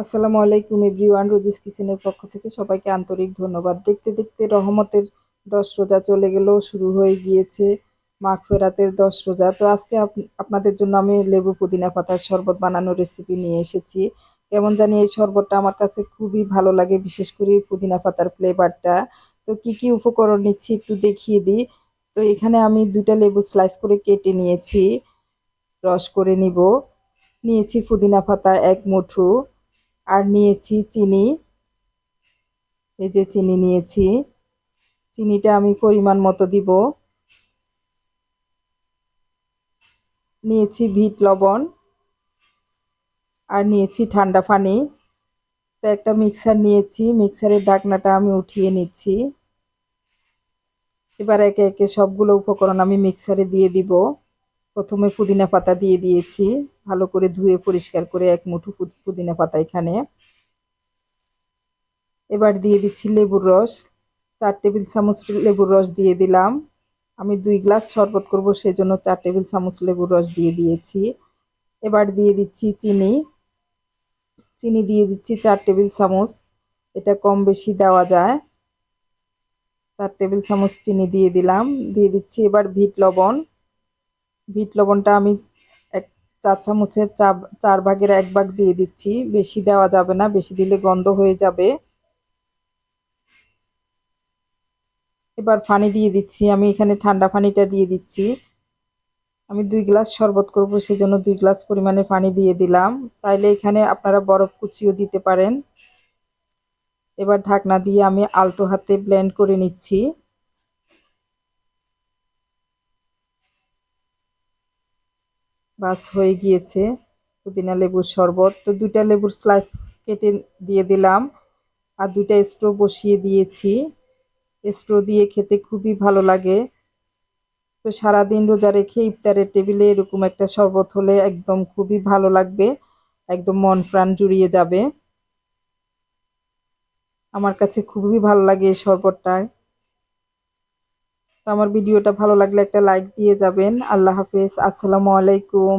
আসসালামু আলাইকুম everyone, Rosie's কিচেনের পক্ষ থেকে সবাইকে আন্তরিক ধন্যবাদ। দেখতে দেখতে রহমতের দশ রোজা চলে গেল, শুরু হয়ে গিয়েছে মাঘ ফেরাতের দশ রোজা। তো আজকে আপনাদের জন্য আমি লেবু পুদিনা পাতার শরবত বানানোর রেসিপি নিয়ে এসেছি। কেমন জানি এই শরবতটা আমার কাছে খুবই ভালো লাগে, বিশেষ করে পুদিনা পাতার ফ্লেভারটা তো কি কি উপকরণ নিচ্ছি একটু দেখিয়ে দিই। তো এখানে আমি দুটা লেবু স্লাইস করে কেটে নিয়েছি, রস করে নিব। নিয়েছি পুদিনা পাতা, এক মুঠো। আর নিয়েছি চিনি। এই যে চিনি নিয়েছি। চিনিটা আমি পরিমাণ মতো দিব। নিয়েছি ভিট লবণ আর নিয়েছি ঠান্ডা পানি। তো একটা মিক্সার নিয়েছি। মিক্সারের ডাকনাটা আমি উঠিয়ে নিচ্ছি। এবার একে একে সবগুলো উপকরণ আমি মিক্সারে দিয়ে দিব। প্রথমে পুদিনা পাতা দিয়ে দিয়েছি, ভালো করে ধুয়ে পরিষ্কার করে এক মুঠো পুদিনা পাতা এখানে। এবার দিয়ে দিচ্ছি লেবুর রস, চার টেবিল চামচ লেবুর রস দিয়ে দিলাম। আমি দুই গ্লাস শরবত করব, সেজন্য চার টেবিল চামচ লেবুর রস দিয়ে দিয়েছি। এবার দিয়ে দিচ্ছি চিনি। চিনি দিয়ে দিচ্ছি চার টেবিল চামচ, এটা কম বেশি দেওয়া যায়। চার টেবিল চামচ চিনি দিয়ে দিলাম। দিয়ে দিচ্ছি এবার ভিট লবণ। বিট লবণটা আমি এক চার চামচের চা, চার ভাগের এক ভাগ দিয়ে দিচ্ছি। বেশি দেওয়া যাবে না, বেশি দিলে গন্ধ হয়ে যাবে। এবার পানি দিয়ে দিচ্ছি। আমি এখানে ঠান্ডা পানিটা দিয়ে দিচ্ছি। আমি দুই গ্লাস শরবত করব, সেজন্য দুই গ্লাস পরিমাণে পানি দিয়ে দিলাম। চাইলে এখানে আপনারা বরফ কুচিও দিতে পারেন। এবার ঢাকনা দিয়ে আমি আলতো হাতে ব্লেন্ড করে নিচ্ছি। বাস হয়ে গিয়েছে। পুদিনা লেবুর শরবত। তো দুইটা লেবুর স্লাইস কেটে দিয়ে দিলাম। আর দুইটা স্ট্রো বসিয়ে দিয়েছি। স্ট্রো দিয়ে খেতে খুবই ভালো লাগে। তো সারাদিন রোজা রেখে ইফতারের টেবিলে এরকম একটা শরবত হলে একদম খুবই ভালো লাগবে। একদম মন প্রাণ জুড়িয়ে যাবে। আমার কাছে খুবই ভালো লাগে এই শরবতটা। আমার ভিডিওটা ভালো লাগলে একটা লাইক দিয়ে যাবেন। আল্লাহ হাফিজ। আসসালামু আলাইকুম।